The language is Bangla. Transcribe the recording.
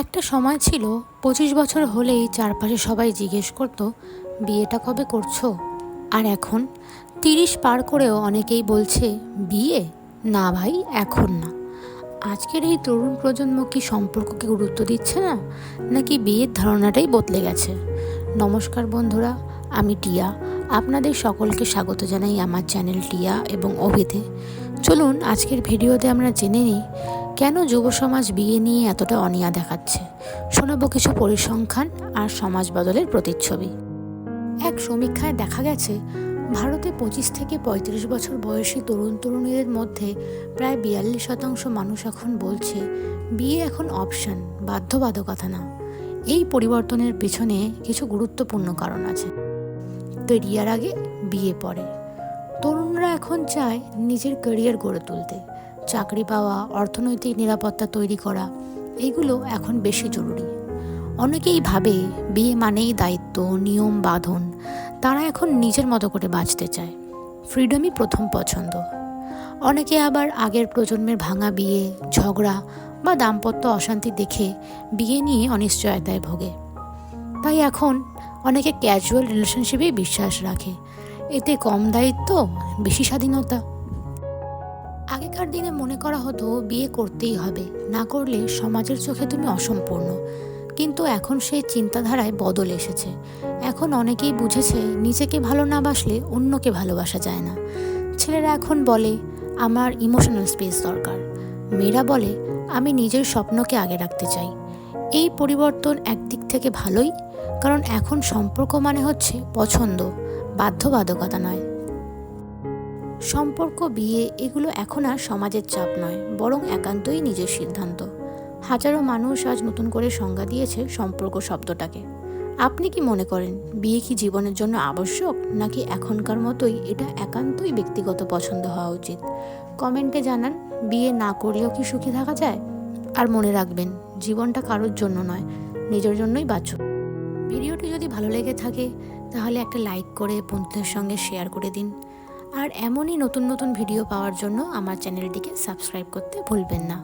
একটা সময় ছিল, পঁচিশ বছর হলেই চারপাশে সবাই জিজ্ঞেস করতো, বিয়েটা কবে করছ? আর এখন? তিরিশ পার করেও অনেকেই বলছে, বিয়ে? না ভাই, এখন না। আজকের এই তরুণ প্রজন্ম কি সম্পর্ককে গুরুত্ব দিচ্ছে না? নাকি বিয়ের ধারণাটাই বদলে গেছে? নমস্কার বন্ধুরা, আমি টিয়া। আপনাদের সকলকে স্বাগত জানাই আমার চ্যানেল টিয়া এবং অভিতে। চলুন, আজকের ভিডিওতে আমরা জেনে নিই, কেন যুব সমাজ বিয়ে নিয়ে এতটা অনিয়া দেখাচ্ছে? শোনাবো কিছু পরিসংখ্যান আর সমাজ বদলের প্রতিচ্ছবি। এক সমীক্ষায় দেখা গেছে, ভারতে পঁচিশ থেকে পঁয়ত্রিশ বছর বয়সী তরুণ তরুণীদের মধ্যে প্রায় বিয়াল্লিশ শতাংশ মানুষ এখন বলছে, বিয়ে এখন অপশন, বাধ্যবাধকতা না। এই পরিবর্তনের পেছনে কিছু গুরুত্বপূর্ণ কারণ আছে। কেরিয়ার আগে বিয়ে পড়ে। তরুণরা এখন চায় নিজের ক্যারিয়ার গড়ে তুলতে। চাকরি পাওয়া, অর্থনৈতিক নিরাপত্তা তৈরি করা, এগুলো এখন বেশি জরুরি। অনেকেই ভাবে বিয়ে মানেই দায়িত্ব, নিয়ম, বাঁধন। তারা এখন নিজের মতো করে বাঁচতে চায়। ফ্রিডমই প্রথম পছন্দ। অনেকে আবার আগের প্রজন্মের ভাঙা বিয়ে, ঝগড়া বা দাম্পত্য অশান্তি দেখে বিয়ে নিয়ে অনিশ্চয়তায় ভোগে। তাই এখন অনেকে ক্যাজুয়াল রিলেশনশিপেই বিশ্বাস রাখে। এতে কম দায়িত্ব, বেশি স্বাধীনতা। আগেকার দিনে মনে করা হতো বিয়ে করতেই হবে, না করলে সমাজের চোখে তুমি অসম্পূর্ণ। কিন্তু এখন সেই চিন্তাধারায় বদল এসেছে। এখন অনেকেই বুঝেছে নিজেকে ভালো না বাসলে অন্যকে ভালোবাসা যায় না। ছেলেরা এখন বলে, আমার ইমোশনাল স্পেস দরকার। মেয়েরা বলে, আমি নিজের স্বপ্নকে আগে রাখতে চাই। এই পরিবর্তন একদিক থেকে ভালোই, কারণ এখন সম্পর্ক মানে হচ্ছে পছন্দ, বাধ্যবাধকতা নয়। সম্পর্ক, বিয়ে এগুলো এখন আর সমাজের চাপ নয়, বরং একান্তই নিজের সিদ্ধান্ত। হাজারো মানুষ আজ নতুন করে সংজ্ঞা দিয়েছে সম্পর্ক শব্দটাকে। আপনি কি মনে করেন, বিয়ে কি জীবনের জন্য আবশ্যক, নাকি এখনকার মতোই এটা একান্তই ব্যক্তিগত পছন্দ হওয়া উচিত? কমেন্টে জানান, বিয়ে না করলেও কি সুখী থাকা যায়? আর মনে রাখবেন জীবনটা কারোর জন্য নয়, নিজের জন্যই বাঁচো। ভিডিওটি যদি ভালো লেগে থাকে, তাহলে একটা লাইক করে বন্ধুদের সঙ্গে শেয়ার করে দিন। আর এমনই নতুন নতুন ভিডিও পাওয়ার জন্য আমার চ্যানেলটিকে সাবস্ক্রাইব করতে ভুলবেন না।